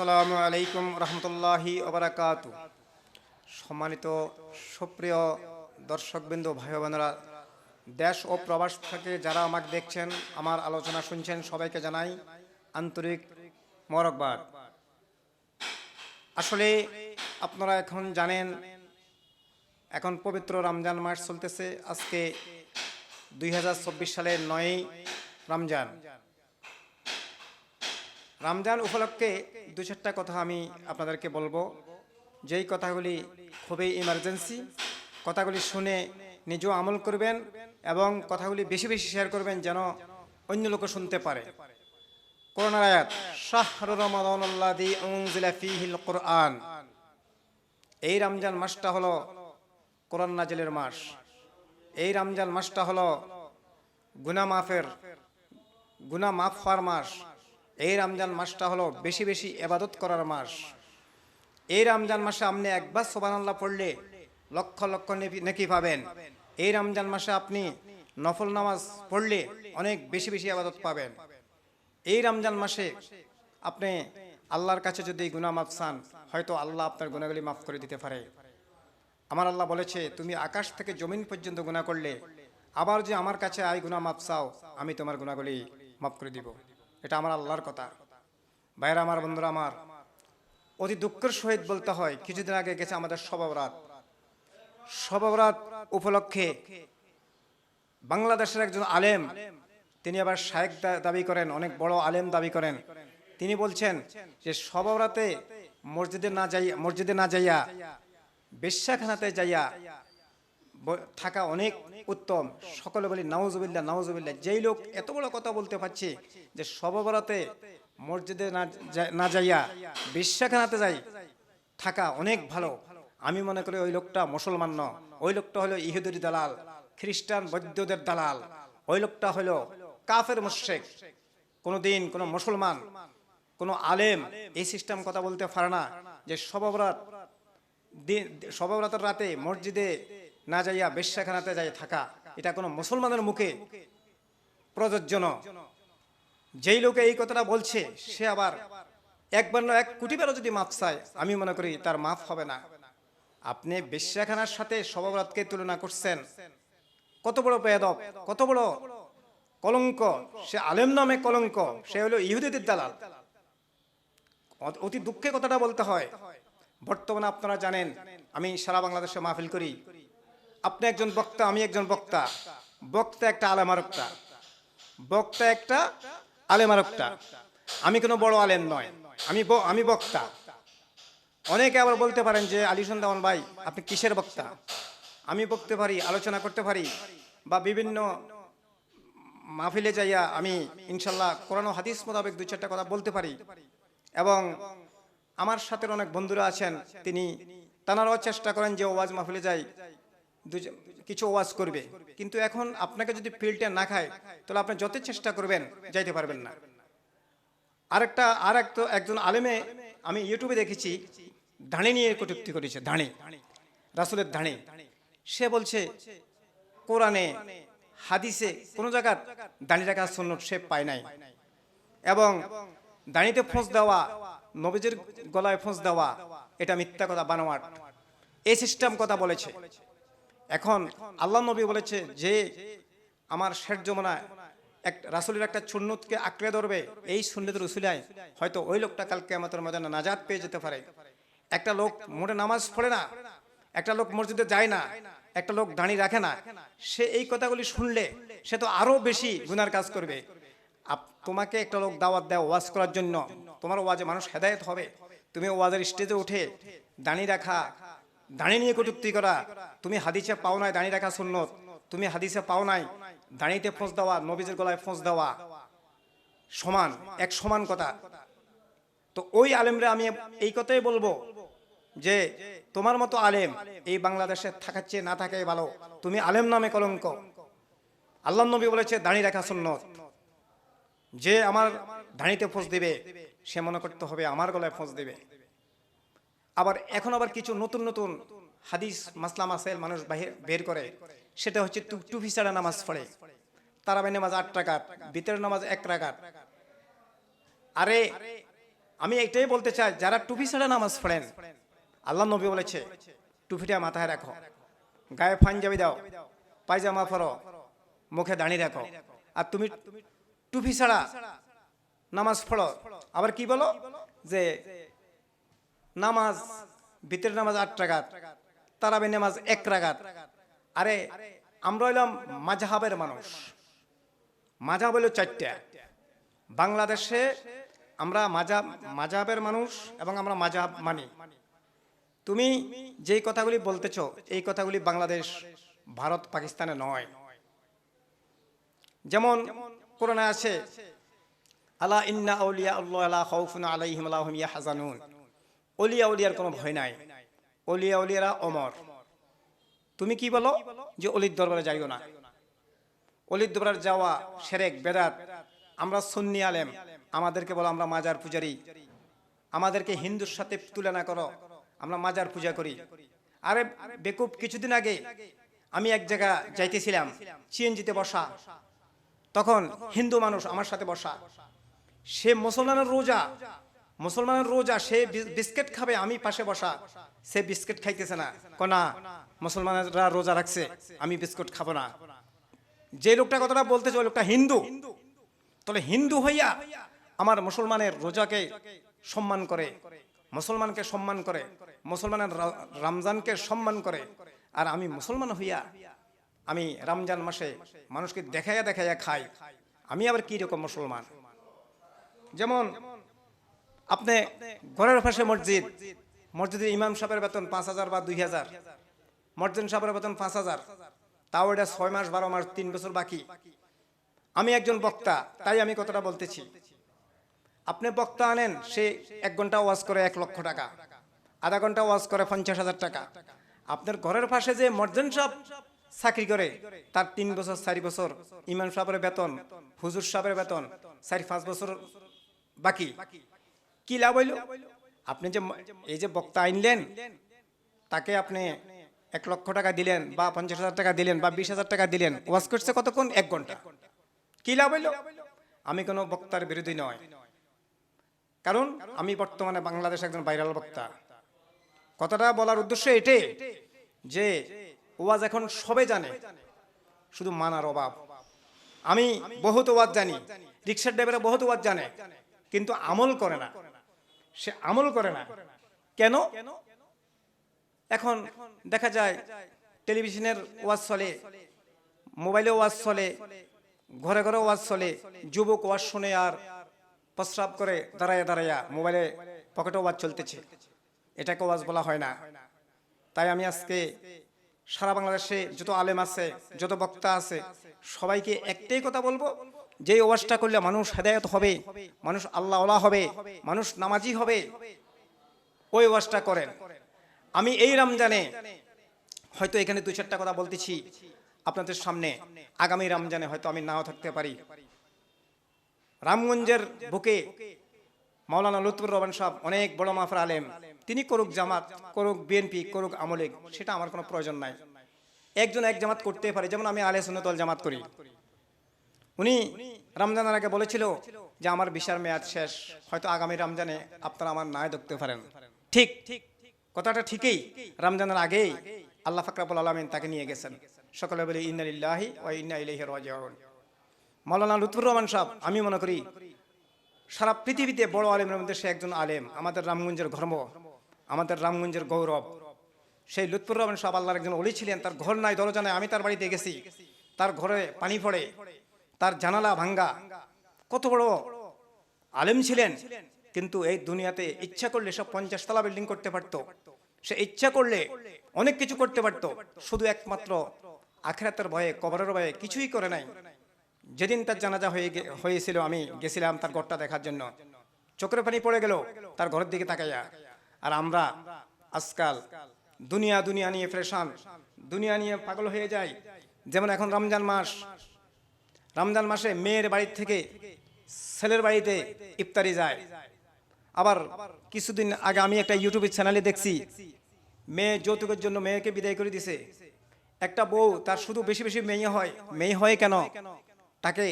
আসসালামু আলাইকুম রহমতুল্লাহি ওবরাকাত সম্মানিত সুপ্রিয় দর্শকবৃন্দ ভাই বোনেরা দেশ ও প্রবাস থেকে যারা আমাকে দেখছেন, আমার আলোচনা শুনছেন, সবাইকে জানাই আন্তরিক মরকবাদ আসলে আপনারা এখন জানেন, এখন পবিত্র রমজান মাস চলতেছে, আজকে দুই হাজার চব্বিশ সালের নয়ই রমজান। রমজান উপলক্ষে দু চারটা কথা আমি আপনাদেরকে বলব। যেই কথাগুলি খুবই ইমার্জেন্সি কথাগুলি শুনে নিজেও আমল করবেন এবং কথাগুলি বেশি বেশি শেয়ার করবেন যেন অন্য লোকও শুনতে পারে। করোনার আয়াত কোরআন। এই রমজান মাসটা হলো কোরআন নাজিলের মাস। এই রমজান মাসটা হলো গুনা মাফের গুনা মাফ হওয়ার মাস। এই রমজান মাসটা হলো বেশি বেশি এবাদত করার মাস। এই রমজান মাসে আপনি একবার সোবান আল্লাহ পড়লে লক্ষ লক্ষ নেকি- পাবেন। এই রমজান মাসে আপনি নফল নামাজ পড়লে অনেক বেশি বেশি আবাদত পাবেন। এই রমজান মাসে আপনি আল্লাহর কাছে যদি গুনাহ মাফ চান, হয়তো আল্লাহ আপনার গুণাগুলি মাফ করে দিতে পারে। আমার আল্লাহ বলেছে, তুমি আকাশ থেকে জমিন পর্যন্ত গুণা করলে, আবার যে আমার কাছে আই গুনাহ মাফ চাও, আমি তোমার গুণাগুলি মাফ করে দিব। এটা আমার আল্লাহর কথা। ভাইরা আমার বন্ধুরা, আমার। অতি দুঃখের সহিত বলতে হয়, কিছুদিন আগে গেছে আমাদের সবাবরাত সবাবরাত উপলক্ষে বাংলাদেশের একজন আলেম, তিনি আবার শায়েক দাবি করেন, অনেক বড় আলেম দাবি করেন। তিনি বলছেন যে সবাবরাতে মসজিদে না যাই মসজিদে না যাইয়া বেশ্যাখানাতে যাইয়া থাকা অনেক উত্তম। সকলে বলি নাউজুবিল্লা নাউজুবিল্লা যেই লোক এত বড় কথা বলতে পারছে যে সবাবরাতে মসজিদে না যাইয়া বিশ্বাখানাতে যাই, থাকা অনেক ভালো। আমি মনে করি ওই লোকটা মুসলমান ন ওই লোকটা হলো ইহুদের দালাল, খ্রিস্টান বৈদ্যদের দালাল। ওই লোকটা হলো কাফের মুশেক কোনোদিন কোনো মুসলমান, কোনো আলেম এই সিস্টেম কথা বলতে পারে না যে সবাবরাত দিন, সবাবরাতের রাতে মসজিদে না যাইয়া বেশ্যাখানাতে যাই থাকা, এটা কোনো মুসলমানের মুখে প্রযোজ্য ন। যেই লোকে এই কথাটা বলছে, সে আবার একবার না এক কোটি বারও যদি মাফ চায়, আমি মনে করি তার মাফ হবে না। আপনি বেশ্যাখানার সাথে সবাবরাতকে তুলনা করছেন। কত বড় বেদব কত বড় কলঙ্ক, সে আলেম নামে কলঙ্ক, সে হলো ইহুদিদের দালাল। অতি দুঃখে কথাটা বলতে হয়। বর্তমানে আপনারা জানেন, আমি সারা বাংলাদেশে মাহফিল করি। আপনি একজন বক্তা, আমি একজন বক্তা। বক্তা একটা আলেমারকটা বক্তা একটা আলেমারকটা আমি কোনো বড় আলেম নয়। আমি আমি বক্তা। অনেকে আবার বলতে পারেন যে, আলী সন্দাওয়ান ভাই, আপনি কিসের বক্তা? আমি বকতে পারি, আলোচনা করতে পারি, বা বিভিন্ন মাহফিলে যাইয়া আমি ইনশাল্লাহ কোরআন হাদিস মোতাবেক দু চারটা কথা বলতে পারি। এবং আমার সাথে অনেক বন্ধুরা আছেন, তিনি তানারাও চেষ্টা করেন যে ওয়াজ মাহফিলে যাই। কিছু ওয়াজ করবে। কিন্তু এখন আপনাকে যদি ফিল্ডে না খায়, তাহলে আপনি যত চেষ্টা করবেন, যাইতে পারবেন না। আরেকটা আর এক তো একজন আলেমে আমি ইউটিউবে দেখেছি, ধানে নিয়ে কটুক্তি করেছে, ধানে, রাসুলের ধানে। সে বলছে, কোরআনে, হাদিসে কোন জায়গার দাঁড়িয়ে রাখা সুন্নত সে পায় নাই। এবং দাঁড়িতে ফোঁস দেওয়া, নবীজের গলায় ফোঁস দেওয়া, এটা মিথ্যা কথা, বানোয়াট। এই সিস্টেম কথা বলেছে। এখন আল্লাহ নবী বলেছে যে আমার শেষ যমুনায় এক রাসুলের একটা সুন্নতকে আঁকড়ে ধরবে, এই সুন্নতের উসুলায় হয়তো ওই লোকটা কালকে আমাদের মধ্যে নাজাত পেয়ে যেতে পারে। একটা লোক মোটে নামাজ পড়ে না, একটা লোক মসজিদে যায় না, একটা লোক দাঁড়িয়ে রাখে না, সে এই কথাগুলি শুনলে সে তো আরও বেশি গুনার কাজ করবে। তোমাকে একটা লোক দাওয়াত দেয় ওয়াজ করার জন্য, তোমার ওয়াজে মানুষ হেদায়েত হবে। তুমি ওয়াজের স্টেজে উঠে দাঁড়িয়ে রাখা দাঁড়িয়ে নিয়ে কটুক্তি করা। তুমি হাদিসে পাও নাই দাঁড়িয়ে রাখা সুন্নত। তুমি হাদিসে পাও নাই দাঁড়িয়েতে ফোঁস দেওয়া, নবীজের গলায় ফোঁস দেওয়া। সমান, এক সমান কথা। তো ওই আলেমরা আমি এই কথাই বলব যে, তোমার মতো আলেম এই বাংলাদেশে থাকার চেয়ে না থাকাই ভালো। তুমি আলেম নামে কলঙ্ক। আল্লাহ নবী বলেছে দাঁড়িয়ে রাখা সুন্নত। যে আমার দাঁড়িতে ফোঁস দিবে, সে মনে করতে হবে আমার গলায় ফোঁস দিবে। আবার এখন আবার কিছু নতুন নতুন হাদিস, মাসলা মাসেল মানুষ বাহির, বের করে। সেটা হচ্ছে টু- টুপি ছাড়া নামাজ পড়ে। তারাবাই নামাজ আট টাকার বিতের নামাজ এক টাকার আরে, আমি এটাই বলতে চাই, যারা টুপি ছাড়া নামাজ পড়েন, আল্লাহ নবী বলেছে টুপিটা মাথায় রাখো। গায়ে পাঞ্জাবি দাও, পায়জামা পরো, মুখে দাঁড়িয়ে রাখো। আর তুমি টুপি ছাড়া নামাজ পড়ো। আবার কি বলো? যে নামাজ, ভিতরের নামাজ আট রাগাত তারাবি নামাজ এক রাগাত আরে, আমরা হইলাম মাঝহাবের মানুষ। মাঝহাব হইল চারটা। বাংলাদেশে আমরা মাঝাব মাঝহাবের মানুষ এবং আমরা মাঝহাব মানি। তুমি যেই কথাগুলি বলতেছ, এই কথাগুলি বাংলাদেশ, ভারত, পাকিস্তানে নয়। যেমন কোরআনে আছে, আলা ইন্না আউলিয়া আল্লাহ আলা খাউফুন আলাইহিম আলাহুম ইয়াহজানুন। অলিয়া উলিয়ার কোনো ভয় নাই। অলিয়া উলিয়ারা অমর। তুমি কি বলো যে অলির দরবারে যাইও না? অলির দরবারে যাওয়া সেরেক, বেদাত। আমরা সুন্নি আলেম। আমাদেরকে বলো, আমরা মাজার পূজারি। আমাদেরকে হিন্দুর সাথে তুলনা করো। আমরা মাজার পূজা করি। আরে বেকুব, কিছুদিন আগে আমি এক জায়গা যাইতেছিলাম সিএনজিতে বসা। তখন হিন্দু মানুষ আমার সাথে বসা। সে মুসলমানের রোজা মুসলমানের রোজা, সে বিস্কিট খাবে, আমি পাশে বসা। সে বিস্কিট খাইতেছে না। কনা, মুসলমানরা রোজা রাখছে, আমি বিস্কুট খাব না। যে লোকটা কথাটা বলতেছে, ওই লোকটা হিন্দু। তাহলে হিন্দু হইয়া আমার মুসলমানের রোজাকে সম্মান করে, মুসলমানকে সম্মান করে, মুসলমানের রমজানকে সম্মান করে। আর আমি মুসলমান হইয়া আমি রমজান মাসে মানুষকে দেখাইয়া দেখাইয়া খাই। আমি আবার কি রকম মুসলমান? যেমন আপনি ঘরের পাশে মসজিদ। মসজিদের ইমাম সাহেবের বেতন পাঁচ হাজার বা দুই হাজার। মসজিদ সাহেবের বেতন পাঁচ হাজার। তাও এটা ছয় মাস, বারো মাস, তিন বছর বাকি। আমি একজন বক্তা, তাই আমি কথাটা বলতেছি। আপনি বক্তা আনেন, সে এক ঘণ্টা ওয়াজ করে এক লক্ষ টাকা। আধা ঘণ্টা ওয়াজ করে পঞ্চাশ হাজার টাকা। আপনার ঘরের পাশে যে মর্জন সাহেব চাকরি করে, তার তিন বছর, চারি বছর ইমাম সাহেবের বেতন, হুজুর সাহেবের বেতন, চারি পাঁচ বছর বাকি। কি লাভ হইল? আপনি যে এই যে বক্তা আনলেন তাকে আপনি এক লক্ষ টাকা দিলেন বা পঞ্চাশ হাজার টাকা দিলেন বা বিশ হাজার টাকা দিলেন, ওয়াজ করছে কতক্ষণ? এক ঘণ্টা। কি লাভ হইল? আমি কোনো বক্তার বিরোধী নয়। কারণ আমি বর্তমানে বাংলাদেশ একজন ভাইরাল বক্তা। কথাটা বলার উদ্দেশ্য এটাই যে ওয়াজ এখন সবে জানে, শুধু মানার অভাব। আমি বহুত ওয়াজ জানি, রিক্সার ড্রাইভাররা বহুত ওয়াজ জানে, কিন্তু আমল করে না। সে আমল করে না। কেন? এখন দেখা যায়, টেলিভিশনের ওয়াজ চলে মোবাইলে ওয়াজ চলে, ঘরে ঘরে ওয়াজ চলে, যুবক ওয়াজ শুনে আর প্রস্রাব করে দাঁড়াইয়া দাঁড়াইয়া মোবাইলে পকেটে ওয়াজ চলতেছে। এটাকে ওয়াজ বলা হয় না। তাই আমি আজকে সারা বাংলাদেশে যত আলেম আছে, যত বক্তা আছে, সবাইকে একটাই কথা বলব যে ওয়াজটা করলে মানুষ হেদায়ত হবে, মানুষ আল্লাহ ওলা হবে, মানুষ নামাজি হবে, ওই ওয়াজটা করেন। আমি এই রমজানে হয়তো এখানে দু চারটা কথা বলতেছি আপনাদের সামনে। আগামী রমজানে হয়তো আমি নাও থাকতে পারি। রামগঞ্জের বুকে মাওলানা লুৎফুর রহমান সাহেব অনেক বড় মাফার আলেম। তিনি করুক জামাত, করুক বিএনপি, করুক আমলিক সেটা আমার কোনো প্রয়োজন নাই। একজন এক জামাত করতে পারে। যেমন আমি আলে সুন্নতল জামাত করি। উনি রমজানের আগে বলেছিল যে আমার বিশার মেয়াদ শেষ, হয়তো আগামী রমজানে আপনারা আমার নায় দেখতে পারেন। ঠিক ঠিক কথাটা ঠিকই। রমজানের আগেই আল্লাহ ফাকরাবুল আলমিন তাকে নিয়ে গেছেন। সকলে বলি ইন্নালিল্লাহি ও ইন্না ইলাইহি রাজিউন। মাওলানা লুৎফুর রহমান সাহেব, আমি মনে করি, সারা পৃথিবীতে বড় আলেমের মধ্যে সে একজন আলেম। আমাদের রামগঞ্জের ধর্ম, আমাদের রামগঞ্জের গৌরব। সেই লুৎফুর রহমান সাহেব আল্লাহর একজন অলি ছিলেন। তার ঘর নাই, দরজা নাই, আমি তার বাড়িতে গেছি। তার ঘরে পানি পড়ে। তার জানালা ভাঙ্গা। কত বড় আলেম ছিলেন, কিন্তু এই দুনিয়াতে ইচ্ছা করলে সব পঞ্চাশ তলা বিল্ডিং করতে পারতো। সে ইচ্ছা করলে অনেক কিছু করতে পারতো, শুধু একমাত্র আখেরাতের ভয়ে, কবরের ভয়ে কিছুই করে নাই। যেদিন তার জানাজা হয়ে হয়েছিল, আমি গেছিলাম তার ঘরটা দেখার জন্য। চোখের পানি পড়ে গেল, তার ঘরের দিকে তাকাইয়া। আর আমরা আজকাল দুনিয়া দুনিয়া নিয়ে ফ্রেশান, দুনিয়া নিয়ে পাগল হয়ে যাই। যেমন এখন রমজান মাস রমজান মাসে মেয়ের বাড়ির থেকে ছেলের বাড়িতে ইফতারি যায়। আবার কিছুদিন আগে আমি একটা ইউটিউবের চ্যানেলে দেখছি, মেয়ে যৌতুকের জন্য মেয়েকে বিদায় করে দিছে। একটা বউ তার শুধু বেশি বেশি মেয়ে হয় মেয়ে হয় কেন? তাকে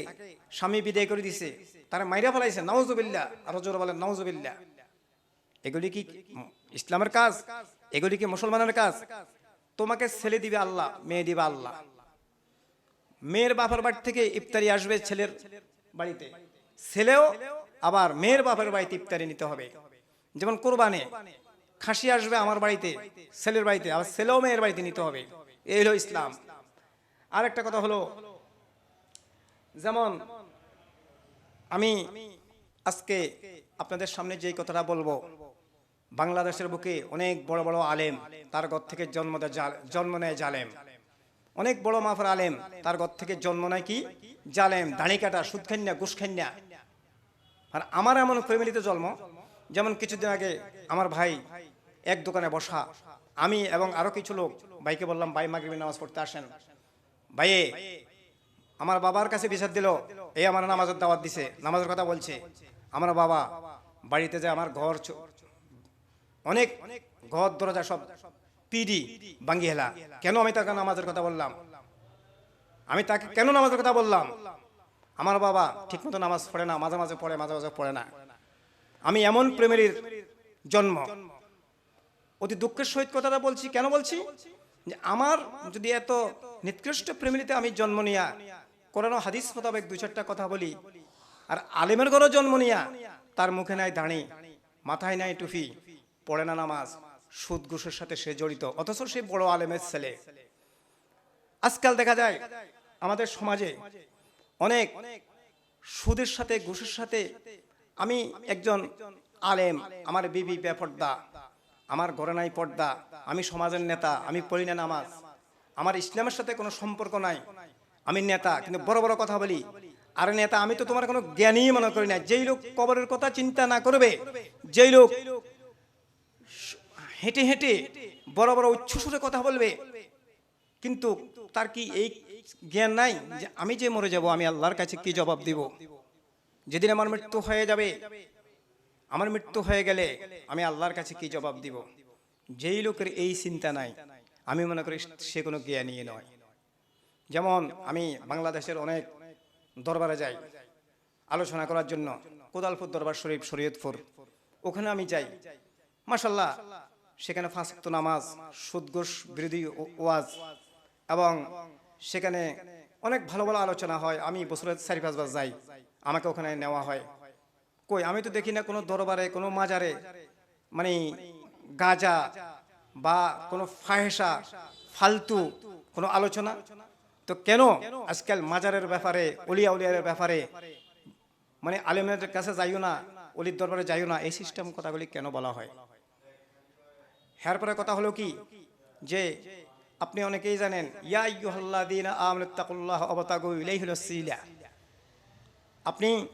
স্বামী বিদায় করে দিছে। তারা মাইরা ফেলাইছে নাউজুবিল্লা আরও জোর বলেন নাউজুবিল্লা এগুলি কি ইসলামের কাজ? এগুলি কি মুসলমানের কাজ? তোমাকে ছেলে দিবে আল্লাহ, মেয়ে দিবে আল্লাহ। মেয়ের বাপের বাড়ি থেকে ইফতারি আসবে ছেলের বাড়িতে। ছেলেও আবার মেয়ের বাবার বাড়িতে ইফতারি নিতে হবে। যেমন কোরবানে, খাসি আসবে আমার বাড়িতে, ছেলের বাড়িতে, আবার ছেলেও মেয়ের বাড়িতে নিতে হবে। এই হলো ইসলাম। আর একটা কথা হলো, যেমন আমি আজকে আপনাদের সামনে যেই কথাটা বলব, বাংলাদেশের বুকে অনেক বড় বড় আলেম, তার ঘর থেকে জন্ম জন্ম নেয় জালেম। অনেক বড় মাফার আলেম, তার ঘর থেকে জন্ম নেয় কি? জালেম দাঁড়ি কাটা সুদ খান্যা ঘুষ খান্যা আর আমার এমন ফ্যামিলিতে জন্ম, যেমন কিছুদিন আগে আমার ভাই এক দোকানে বসা। আমি এবং আরও কিছু লোক, ভাইকে বললাম, ভাই মাগরিবি নামাজ পড়তে আসেন। ভাইয়ে, আমার বাবার কাছে বিচার দিল, এই আমার নামাজের দাওয়াত দিছে, নামাজের কথা বলছে। আমার বাবা বাড়িতে যে আমার ঘর অনেক ঘর, দরজা সব পিডি ভাঙ্গি হেলা। কেন আমি তাকে নামাজের কথা বললাম? আমি তাকে কেন নামাজের কথা বললাম? আমার বাবা ঠিকমতো নামাজ পড়ে না, মাঝে মাঝে পড়ে, মাঝে মাঝে পড়ে না। আমি এমন প্রেমের জন্ম। অতি দুঃখের সহিত কথাটা বলছি, কেন বলছি? যে আমার যদি এত নিকৃষ্ট প্রেমিলিতে আমি জন্ম নিয়া কোরআন হাদিস মোতাবেক দুই চারটা কথা বলি, আর আলেমের ঘরও জন্ম নিয়া, তার মুখে নাই দাঁড়ি, মাথায় নাই টুফি পড়ে না নামাজ সুদ ঘুষের সাথে সে জড়িত, অথচ সে বড় আলেমের ছেলে। আজকাল দেখা যায়, আমাদের সমাজে অনেক সুদের সাথে, ঘুষের সাথে আমি একজন আলেম, আমার বিবি বেপর্দা, আমার ঘরে নাই পর্দা, আমি সমাজের নেতা, আমি পড়ি না নামাজ, আমার ইসলামের সাথে কোনো সম্পর্ক নাই, আমি নেতা, কিন্তু বড় বড় কথা বলি, আরে নেতা, আমি তো তোমার কোনো জ্ঞানই মনে করি না, যেই লোক কবরের কথা চিন্তা না করবে, যেই লোক হেঁটে হেঁটে বড় বড় উচ্ছ্বসুরে কথা বলবে। কিন্তু তার কি এই জ্ঞান নাই যে আমি যে মরে যাব, আমি আল্লাহর কাছে কি জবাব দিব? যেদিন আমার মৃত্যু হয়ে যাবে, আমার মৃত্যু হয়ে গেলে আমি আল্লাহর কাছে কি জবাব দিব? যেই লোকের এই চিন্তা নাই, আমি মনে করি সে কোনো জ্ঞানী নয়। যেমন আমি বাংলাদেশের অনেক দরবারে যাই, আলোচনা করার জন্য। কোদালপুর দরবার শরীফ, শরীয়তপুর, ওখানে আমি যাই। মাসাল্লাহ সেখানে ফাঁসক্ত নামাজ, সুদঘোষ, বিরোধী ওয়াজ। এবং সেখানে অনেক ভালো ভালো আলোচনা হয়। আমি বছরে চারি পাঁচবার যাই। আমাকে ওখানে নেওয়া হয়। কই, আমি তো দেখি না কোনো দরবারে, কোনো মাজারে। মানে গাজা বা কোনো ফাহেসা ফালতু কোনো আলোচনা। তো কেন আজকাল মাজারের ব্যাপারে, অলিয়া উলিয়ার ব্যাপারে মানে আলেমের কাছে যাইও না, অলির দরবারে যাইও না, এই সিস্টেম কথাগুলি কেন বলা হয়? এরপরে কথা হলো কি? যে, আপনি অনেকেই জানেন, ইয়া আপনি,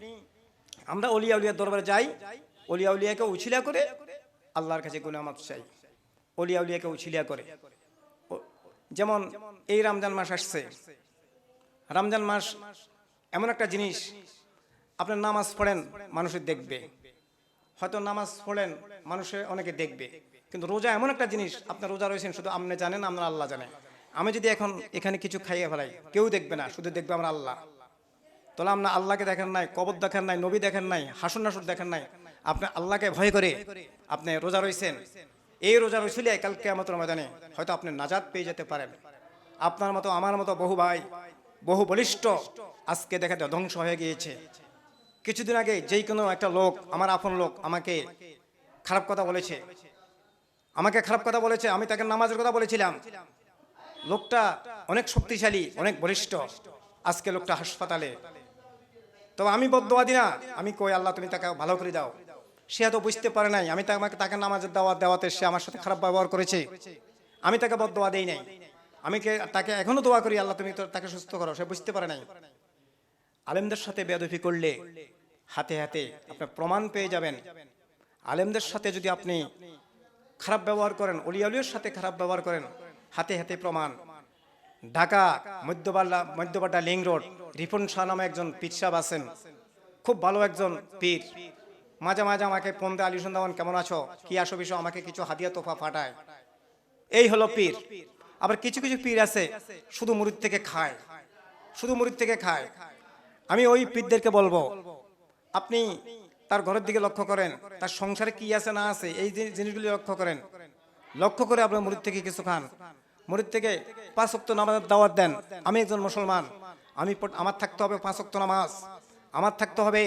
আমরা অলিয়া উলিয়ার দরবারে যাই, অলিয়া উলিয়াকে উছিলা করে আল্লাহর কাছে গুনামাত চাই। অলিয়া উলিয়াকে উছিলা করে। যেমন এই রমজান মাস আসছে। রমজান মাস এমন একটা জিনিস, আপনার নামাজ পড়েন মানুষের দেখবে। হয়তো নামাজ পড়েন মানুষে অনেকে দেখবে। কিন্তু রোজা এমন একটা জিনিস আপনার রোজা রয়েছেন, শুধু আপনি জানেন আপনার আল্লাহ জানেন আমি যদি এখন এখানে কিছু খাইয়ে ফেলাই, কেউ দেখবে না, শুধু দেখবে আমার আল্লাহ। তাহলে আপনার আল্লাহকে দেখেন নাই, কবর দেখেন নাই, নবী দেখেন নাই হাসুন নাসুর দেখেন নাই, আপনি আল্লাহকে ভয় করে আপনি রোজা রয়েছেন। এই রোজা রয়েছিলে কালকে আমার ময়দানে হয়তো আপনি নাজাদ পেয়ে যেতে পারেন। আপনার মতো, আমার মতো বহু ভাই, বহু বলিষ্ঠ আজকে দেখা যায় ধ্বংস হয়ে গিয়েছে। কিছুদিন আগে যেই কোনো একটা লোক, আমার আপন লোক আমাকে খারাপ কথা বলেছে। আমাকে খারাপ কথা বলেছে, আমি তাকে নামাজের কথা বলেছিলাম। লোকটা অনেক শক্তিশালী, অনেক বলিষ্ঠ। আজকে লোকটা হাসপাতালে। তো আমি বদোয়া দিই না। আমি কই, আল্লাহ তুমি তাকে ভালো করে দাও। সে হয়তো বুঝতে পারে নাই, আমি তাকে তাকে নামাজের দাওয়াত দেওয়াতে সে আমার সাথে খারাপ ব্যবহার করেছে। আমি তাকে বদোয়া দেই নাই। আমি তাকে এখনও দোয়া করি, আল্লাহ তুমি তাকে সুস্থ করো, সে বুঝতে পারে নাই। আলেমদের সাথে বেদফি করলে হাতে হাতে আপনার প্রমাণ পেয়ে যাবেন। আলেমদের সাথে যদি আপনি খারাপ ব্যবহার করেন অলিয়াউলির সাথে খারাপ ব্যবহার করেন, হাতে হাতে প্রমাণ। ঢাকা মধ্যবাল্লা মধ্যবাড্ডা লিং রোড, রিপন শাহ নামে একজন পীর সাহেব আছেন। খুব ভালো একজন পীর। মাঝে মাঝে আমাকে ফোন দেয়, আলী সন্দামান কেমন আছো? কি আসো বিষয়? আমাকে কিছু হাদিয়া, তোফা ফাটায় এই হলো পীর। আবার কিছু কিছু পীর আছে, শুধু মুরিদ থেকে খায়। শুধু মুরিদ থেকে খায়। আমি ওই পীরদেরকে বলব আপনি তার ঘরের দিকে লক্ষ্য করেন, তার সংসারে কি আছে না আছে, এই জিনিসগুলি লক্ষ্য করেন। লক্ষ্য করে আপনার মুরিদ থেকে কিছু খান। মুরিদ থেকে পাঁচ অক্ত নামাজের দাওয়াত দেন। আমি একজন মুসলমান। আমি আমার থাকতে হবে পাঁচ অক্ত নামাজ। আমার থাকতে হবে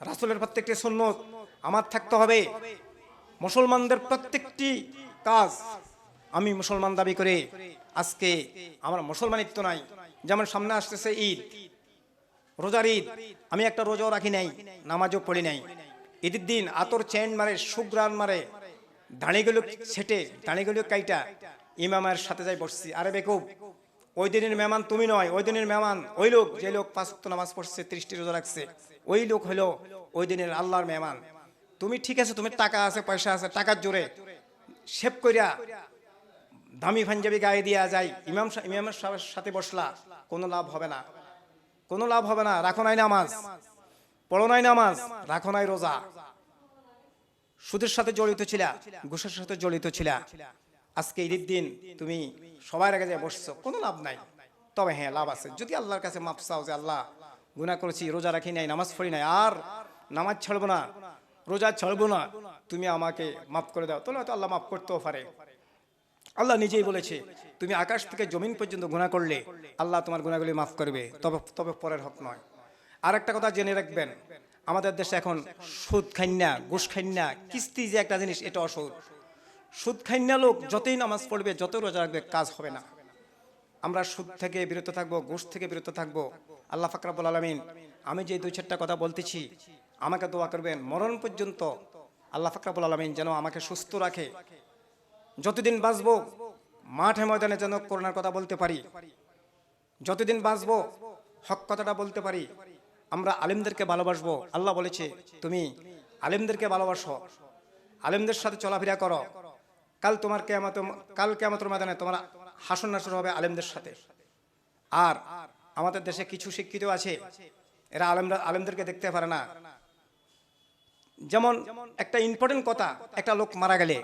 রাসুলের প্রত্যেকটি সুন্নত। আমার থাকতে হবে মুসলমানদের প্রত্যেকটি কাজ। আমি মুসলমান দাবি করে, আজকে আমার মুসলমানিত্ব নাই। যেমন সামনে আসতেছে ঈদ। রোজার ঈদ, আমি একটা রোজাও রাখি নাই, নামাজও পড়ি নাই। ঈদের দিন আতর চেন মারে সুগ্রান মারে, দাঁড়িগুলো ছেটে, দাঁড়িগুলো কাইটা, ইমামের সাথে যাই বসছি। আরে বেকুব, ওই দিনের মেহমান তুমি নয়, ওই দিনের মেহমান, ওই লোক, যে লোক পাঁচ নামাজ পড়ছে, ত্রিশটি রোজা রাখছে, ওই লোক হলো ওই দিনের আল্লাহর মেহমান। তুমি ঠিক আছে, তুমি টাকা আছে, পয়সা আছে, টাকার জোরে সেভ কইরা দামি পাঞ্জাবি গায়ে দিয়া যায় ইমাম ইমামের সাথে বসলা, কোনো লাভ হবে না। কোনো লাভ হবে না, রাখো নাই নামাজ। পড়ো নাই নামাজ, রাখো নাই রোজা। সুদের সাথে জড়িত ছিলা, ঘুষের সাথে জড়িত ছিলা। আজকে ঈদের দিন তুমি সবার আগে যায় বসছো, কোনো লাভ নাই। তবে হ্যাঁ লাভ আছে। যদি আল্লাহর কাছে মাপ চাও যে আল্লাহ, গুনাহ করেছি, রোজা রাখি নাই, নামাজ পড়ি নাই, আর নামাজ ছাড়বো না, রোজা ছাড়বো না, তুমি আমাকে মাফ করে দাও। তাহলে হয়তো আল্লাহ মাফ করতেও পারে। আল্লাহ নিজেই বলেছে, তুমি আকাশ থেকে জমিন পর্যন্ত গুণা করলে আল্লাহ তোমার গুণাগুলি মাফ করবে, তবে তবে পরের হক নয়। আর একটা কথা জেনে রাখবেন, আমাদের দেশে এখন সুদ খান্না ঘুষ খান্না কিস্তি যে একটা জিনিস, এটা অসুদ। সুদ খান্না লোক যতই নামাজ পড়বে যত রোজা রাখবে, কাজ হবে না। আমরা সুদ থেকে বিরত থাকব, ঘুষ থেকে বিরত থাকব। আল্লাহ ফাকরাবুল আলমিন, আমি যে দুই চারটা কথা বলতেছি, আমাকে দোয়া করবেন, মরণ পর্যন্ত আল্লাহ ফাকরাবুল আলমিন যেন আমাকে সুস্থ রাখে। যতদিন বাঁচবো, মাঠে ময়দানে যেন করোনার কথা বলতে পারি। যতদিন বাঁচবো, হক কথাটা বলতে পারি। আমরা আলেমদেরকে ভালোবাসবো। আল্লাহ বলেছে, তুমি আলেমদেরকে ভালোবাসো। আলেমদের সাথে চলাফেরা করো। কাল তোমার কেমত কাল কেমতের ময়দানে তোমার হাসন নাসর হবে আলেমদের সাথে। আর আমাদের দেশে কিছু শিক্ষিত আছে, এরা আলেমরা, আলেমদেরকে দেখতে পারে না। যেমন একটা ইম্পর্টেন্ট কথা, একটা লোক মারা গেলে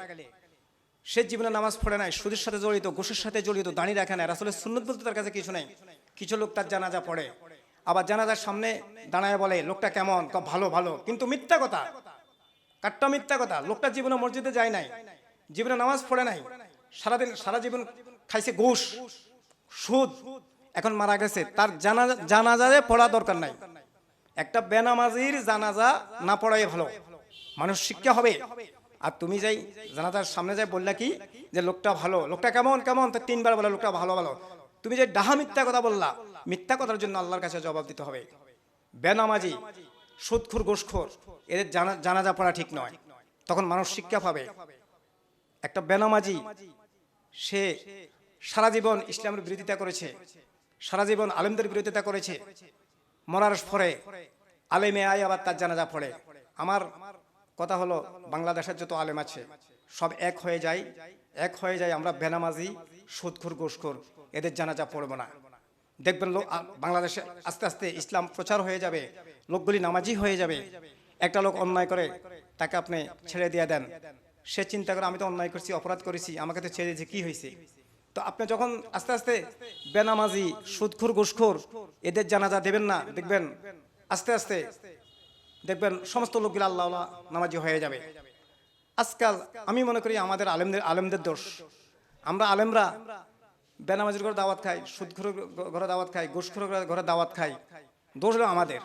সে জীবনে নামাজ পড়ে নাই, সুদের সাথে জড়িত গোসের সাথে জড়িত দাঁড়িয়ে রাখে না আসলে সুন্নত বলতে তার কাছে কিছু নেই। কিছু লোক তার জানাজা পড়ে। আবার জানাজার সামনে দাঁড়ায় বলে, লোকটা কেমন? ভালো ভালো। কিন্তু মিথ্যা কথা। কাট্টা মিথ্যা কথা। লোকটা জীবনে মসজিদে যায় নাই, জীবনে নামাজ পড়ে নাই। সারাদিন, সারা জীবন খাইছে ঘুষ, সুদ। এখন মারা গেছে। তার জানাজা, জানাজায় পড়া দরকার নাই। একটা বেনামাজির জানাজা না পড়াই ভালো। মানুষ শিক্ষা হবে। আর তুমি যাই জানাজার সামনে যাই বললা কি, যে লোকটা ভালো, লোকটা কেমন কেমন? তো তিনবার বলে, লোকটা ভালো ভালো। তুমি যে ডাহা মিথ্যা কথা বললা, মিথ্যা কথার জন্য আল্লাহর কাছে জবাব দিতে হবে। বেনামাজি, সুদখুর গোসখোর এদের জানা, জানাজা পড়া ঠিক নয়। তখন মানুষ শিক্ষা পাবে। একটা বেনামাজি, সে সারা জীবন ইসলামের বিরোধিতা করেছে, সারা জীবন আলেমদের বিরোধিতা করেছে, মরার পরে আলেমে আয় আবার তার জানাজা পড়ে। আমার কথা হলো, বাংলাদেশের যত আলেম আছে, সব এক হয়ে যায়। এক হয়ে যায় আমরা বেনামাজি, সুদখুর গোসখুর এদের জানাজা পড়ব না। দেখবেন লোক বাংলাদেশে আস্তে আস্তে ইসলাম প্রচার হয়ে যাবে, লোকগুলি নামাজি হয়ে যাবে। একটা লোক অন্যায় করে, তাকে আপনি ছেড়ে দিয়ে দেন। সে চিন্তা করে, আমি তো অন্যায় করছি, অপরাধ করেছি, আমাকে তো ছেড়ে দিয়েছে, কি হয়েছে? তো আপনি যখন আস্তে আস্তে বেনামাজি, সুদখুর ঘুষখোর এদের জানাজা দেবেন না, দেখবেন আস্তে আস্তে দেখবেন সমস্ত লোকগুলো আল্লাহ নামাজি হয়ে যাবে। আজকাল আমি মনে করি আমাদের আলেমদের আলেমদের দোষ। আমরা আলেমরা বেনামাজির ঘরে দাওয়াত খাই সুদখুর ঘরে দাওয়াত খাই ঘুষখুর ঘরে দাওয়াত খাই। দোষ হলো আমাদের।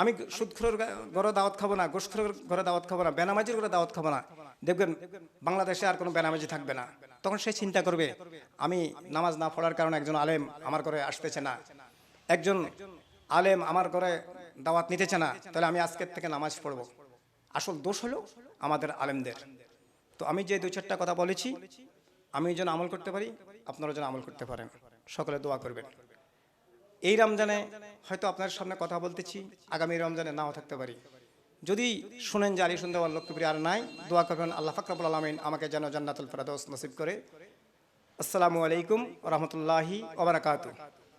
আমি সুদখুরের ঘরে দাওয়াত খাব না ঘুষখুরের ঘরে দাওয়াত খাব না, বেনামাজির ঘরে দাওয়াত খাব না। দেখবেন বাংলাদেশে আর কোনো বেনামাজি থাকবে না। তখন সে চিন্তা করবে, আমি নামাজ না পড়ার কারণে একজন আলেম আমার ঘরে আসতেছে না। একজন আলেম আমার ঘরে দাওয়াত নিতেছে না, তাহলে আমি আজকের থেকে নামাজ পড়ব। আসল দোষ হলো আমাদের আলেমদের। তো আমি যে দু চারটা কথা বলেছি, আমি যেন আমল করতে পারি আপনারা যেন আমল করতে পারেন। সকলে দোয়া করবেন। এই রমজানে হয়তো আপনার সামনে কথা বলতেছি, আগামী রমজানে নাও থাকতে পারি। যদি শুনেন যে আলী সুন্দর লক্ষ্মীপুরি আর নাই, দোয়া করবেন, আল্লাহ ফাকরাবুল আলমিন আমাকে যেন জান্নাতুল ফেরাদৌস নসিব করে। আসসালামু আলাইকুম রহমতুল্লাহি ওবরাকাতু